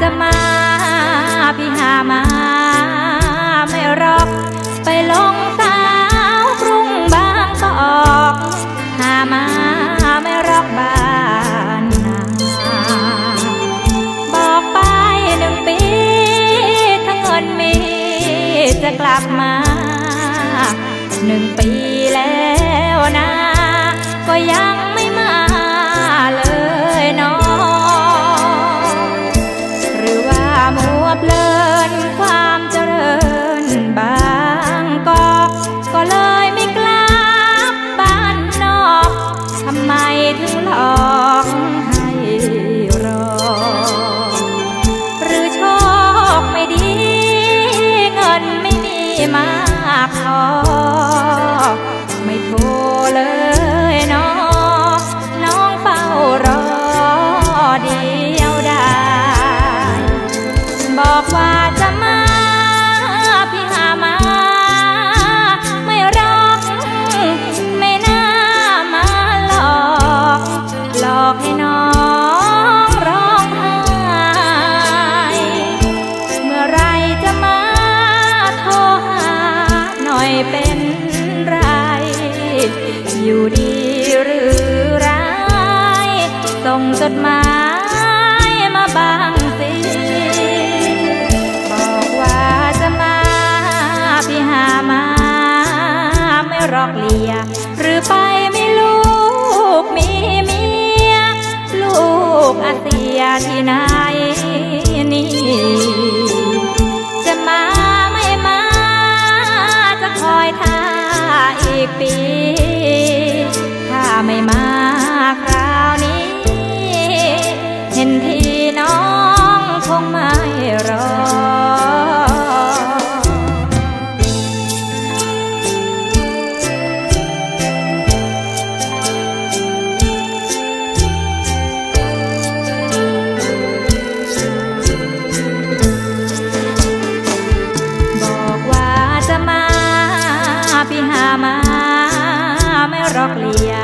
จะมา พี่หามา ไม่รอกไปลงสาวกรุงบางกอกหามาไม่รอกบ้านนาบอกไปหนึ่งปี ถ้าเงินมีจะกลับมา หนึ่งปีแล้วนะ ก็ยัง มากพอ อยู่ดีหรือร้าย ส่งจดหมายมาบางสิบอกว่าจะมาพี่หามา ไม่รอกเลีย หรือไปไม่ลูกมีเมีย ลูกอาเซียที่ไหนนี่จะมาไม่มาจะคอยท่าอีกปี ที่หามาไม่รอกเลีย